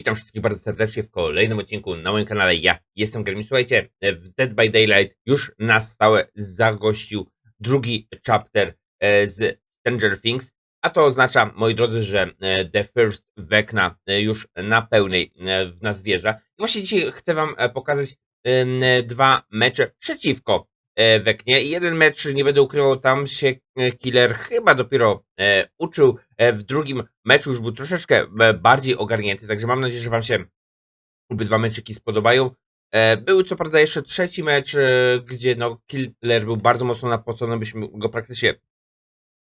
Witam wszystkich bardzo serdecznie w kolejnym odcinku na moim kanale. Ja jestem Gremlin. Słuchajcie, w Dead by Daylight już na stałe zagościł drugi chapter e, z Stranger Things, a to oznacza, moi drodzy, że e, The First Vecna e, już na pełnej w nas wjeżdża. I właśnie dzisiaj chcę wam pokazać dwa mecze przeciwko Weknie. I jeden mecz, nie będę ukrywał, tam się e, Killer chyba dopiero e, uczył. E, w drugim meczu już był troszeczkę e, bardziej ogarnięty, także mam nadzieję, że wam się obydwa meczyki spodobają. E, Był co prawda jeszcze trzeci mecz, e, gdzie no Killer był bardzo mocno napocony, byśmy go praktycznie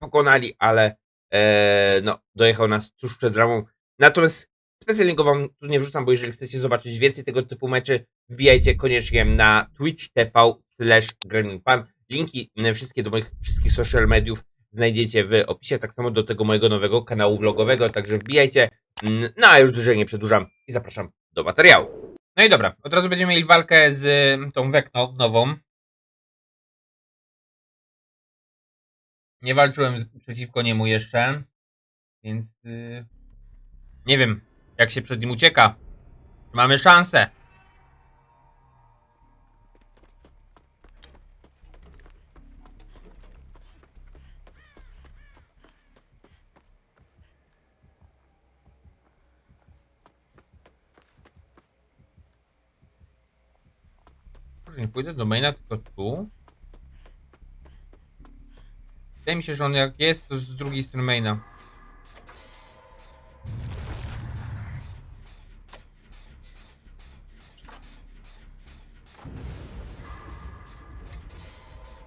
pokonali, ale e, no, dojechał nas tuż przed ramą. Natomiast specjalnie go wam tu nie wrzucam, bo jeżeli chcecie zobaczyć więcej tego typu meczy, wbijajcie koniecznie na Twitch TV slash Pan. Linki e, wszystkie do moich wszystkich social mediów znajdziecie w opisie, tak samo do tego mojego nowego kanału vlogowego, także wbijajcie. Mm, No a już dłużej nie przedłużam i zapraszam do materiału. No i dobra, od razu będziemy mieli walkę z y, tą Wekno nową. Nie walczyłem przeciwko niemu jeszcze, więc y, nie wiem, jak się przed nim ucieka. Mamy szansę. Nie pójdę do maina, tylko tu. Wydaje mi się, że on jak jest, to z drugiej strony maina.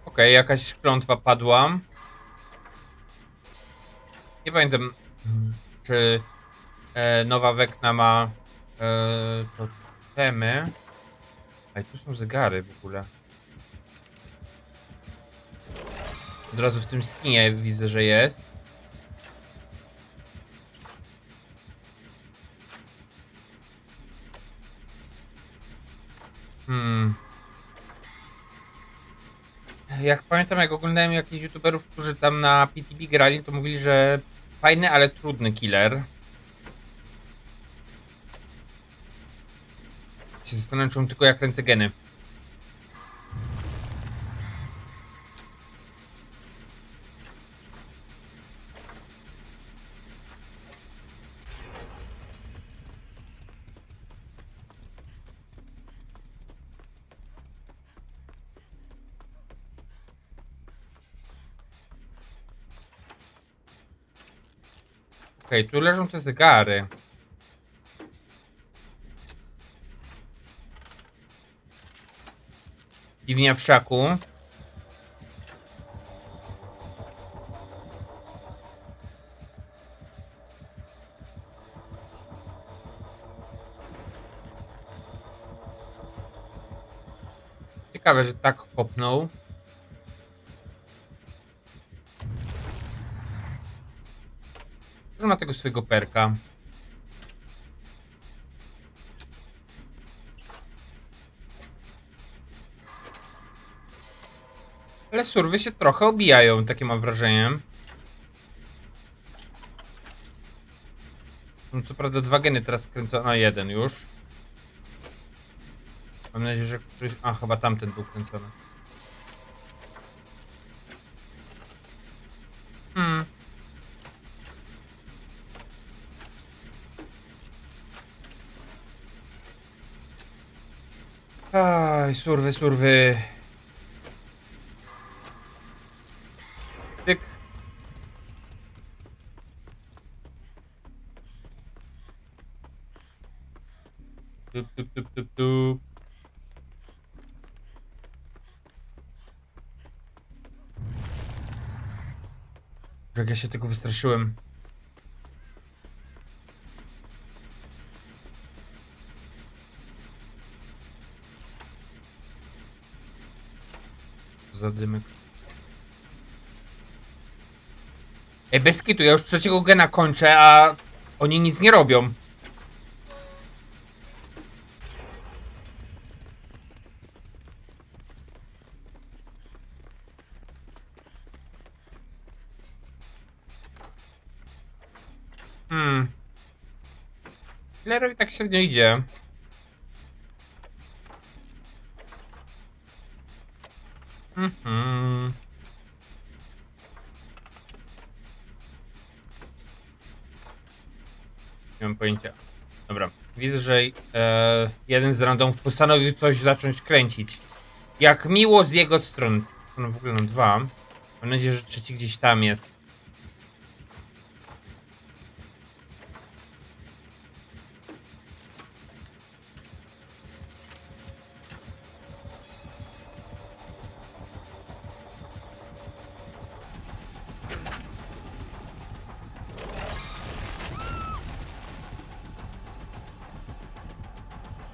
Okej, jakaś klątwa padła. Nie pamiętam, czy e, nowa Wekna ma e, totemy. Ej, tu są zegary w ogóle. Od razu w tym skinie widzę, że jest. Hmm. Jak pamiętam, jak oglądałem jakichś youtuberów, którzy tam na PTB grali, to mówili, że fajny, ale trudny killer. Się zastanawiam, czy tylko jak ręce geny. Okej, tu leżą te zegary. Piwnia w szaku. Ciekawe, że tak popnął. ma tego swojego perka. Ale surwy się trochę obijają, takie mam wrażenie. No co prawda dwa geny teraz kręcą, a jeden już. Mam nadzieję, że któryś... A, chyba tamten był kręcony. Hmm. Aj, surwy, surwy. Tyk. Tup, tup, tup, tup, tup. Jak ja się tego wystraszyłem. Zadymek. Ej, bez kitu, ja już trzeciego gena kończę, a oni nic nie robią. Hmm. Killerowi tak średnio idzie. Mhm. Pojęcia. Dobra. Widzę, że e, jeden z randomów postanowił coś zacząć kręcić. Jak miło z jego strony. No w ogóle mam dwa. Mam nadzieję, że trzeci gdzieś tam jest.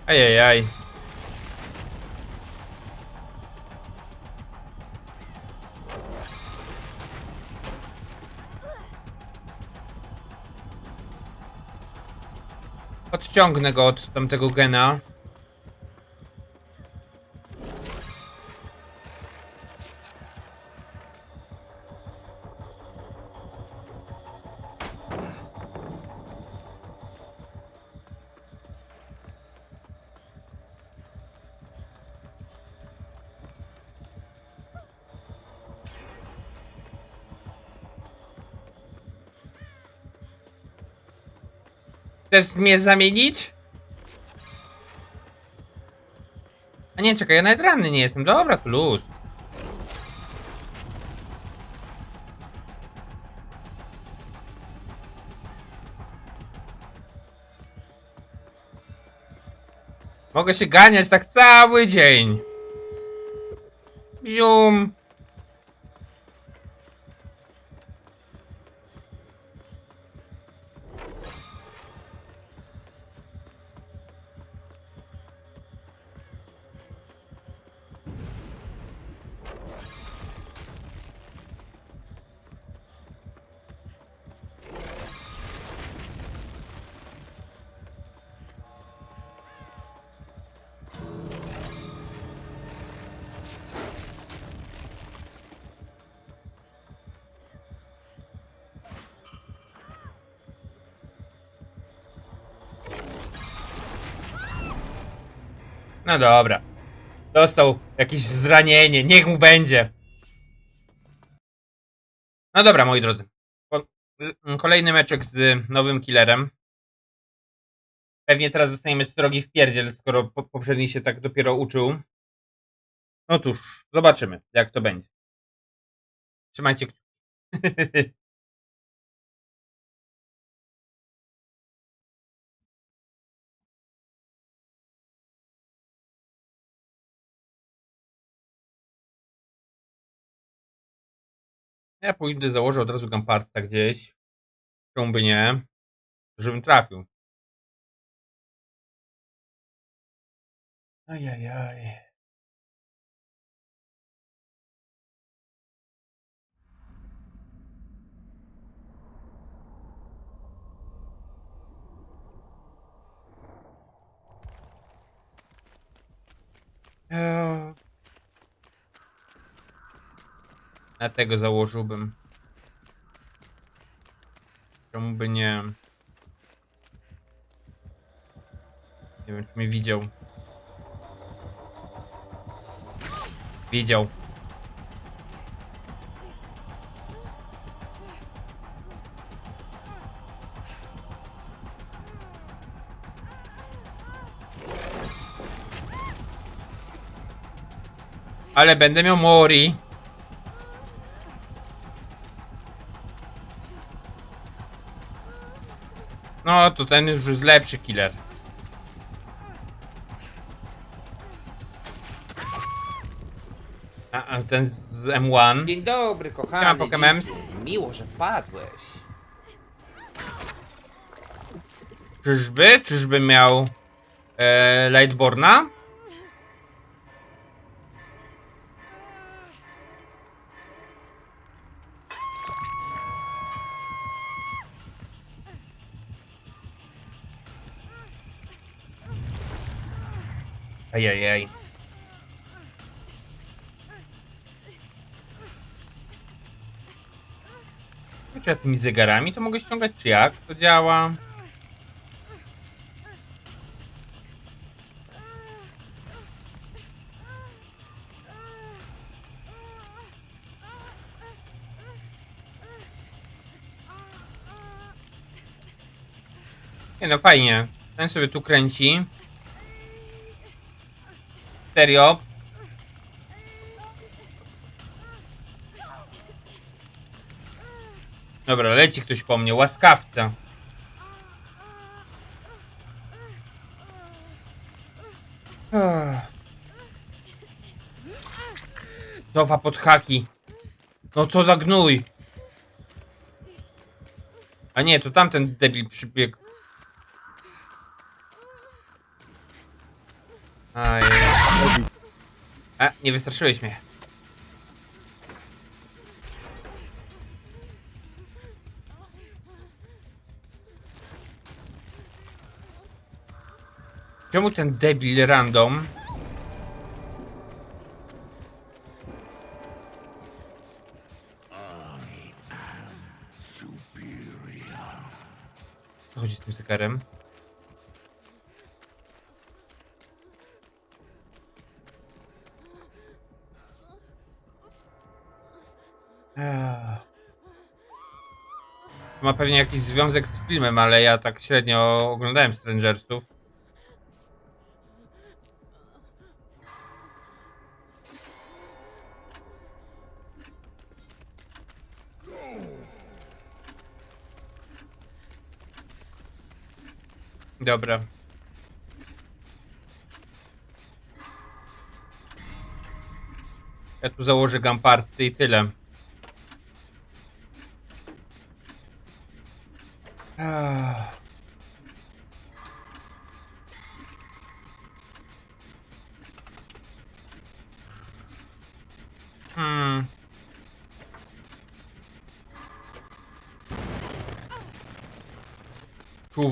Ajajaj. Odciągnę go od tamtego gena. Chcesz mnie zamienić? A nie, czekaj, ja nawet ranny nie jestem. Dobra, to luz. Mogę się ganiać tak cały dzień. Zium. No dobra. Dostał jakieś zranienie, niech mu będzie. No dobra, moi drodzy. Po- m, Kolejny meczek z nowym killerem. Pewnie teraz zostaniemy strogi w pierdziel, skoro po- poprzedni się tak dopiero uczył. No cóż, zobaczymy, jak to będzie. Trzymajcie kciuki. Ja pójdę, założę od razu gamparca gdzieś. Czemu by nie? Żebym trafił. Ajajaj. Eee. Na tego założyłbym. Czemu by nie? Nie wiem, czy mnie widział. Widział. Ale będę miał Mori. No, to ten już jest lepszy killer. A, a ten z M1. Dzień dobry, Siema, kochany. Pokemems. Dzięki. Miło, że wpadłeś. Czyżby? Czyżby miał e, Lightborna? Ajajaj. No czy ja tymi zegarami to mogę ściągać, czy jak to działa? Nie no, fajnie. Ten sobie tu kręci. Serio. Dobra, leci ktoś po mnie, łaskawca. Cofa pod haki. No co za gnój. A nie, to tamten debil przybiegł. Aj. A, nie wystraszyłeś mnie. Czemu ten debil random? Chodzi z tym zegarem? Ma pewnie jakiś związek z filmem, ale ja tak średnio oglądałem Strangersów. Dobra. Ja tu założę gamparcy i tyle. Ah. Hmm.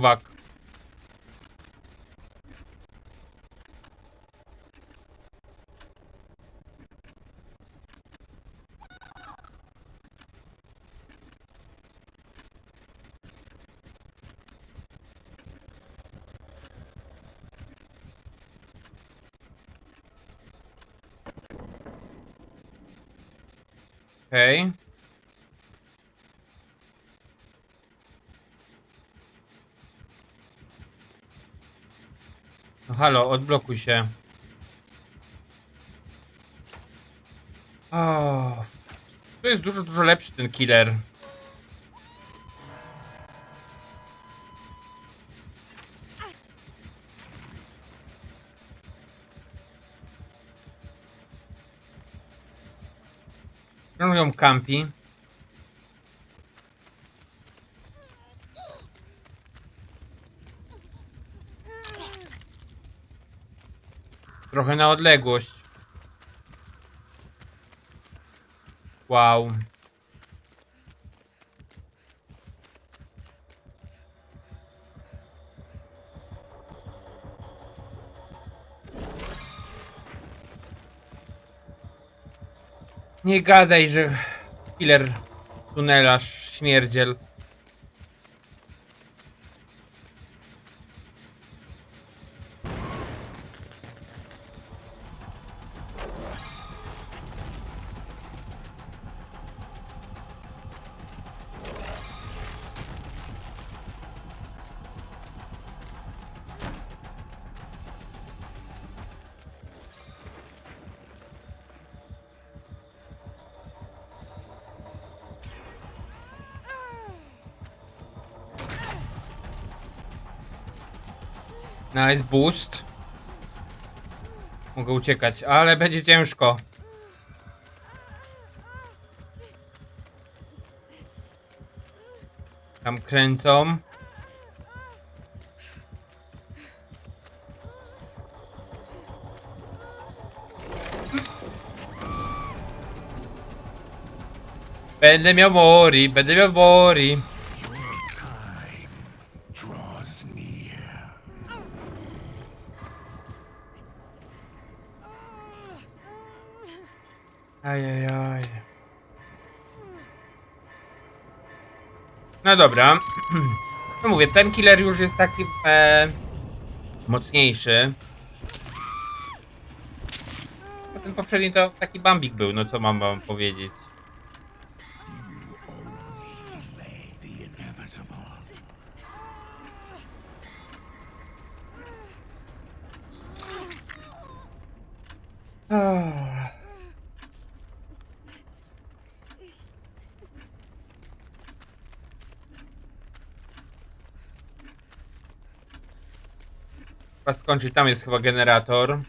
Czuwak. Okej. No halo, odblokuj się. O, to jest dużo, dużo lepszy ten killer. Ją kampi. Trochę na odległość. Wow. Nie gadaj, że killer tunela śmierdziel. Nice boost. Mogę uciekać, ale będzie ciężko. Tam kręcą. Będę miał mori, będę miał. Ajajaj. No dobra. No mówię, ten killer już jest taki e, mocniejszy. A ten poprzedni to taki bambik był, no co mam wam powiedzieć. Chyba skończyć, tam jest chyba generator.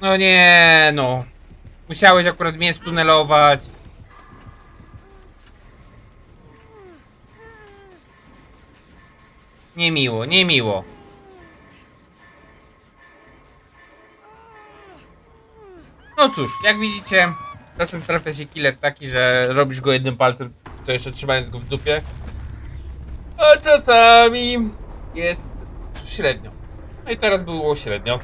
No nie, no. Musiałeś akurat mnie stunelować. Niemiło, niemiło. No cóż, jak widzicie, czasem trafia się killer taki, że robisz go jednym palcem, to jeszcze trzymając go w dupie. A czasami jest średnio. No i teraz było średnio.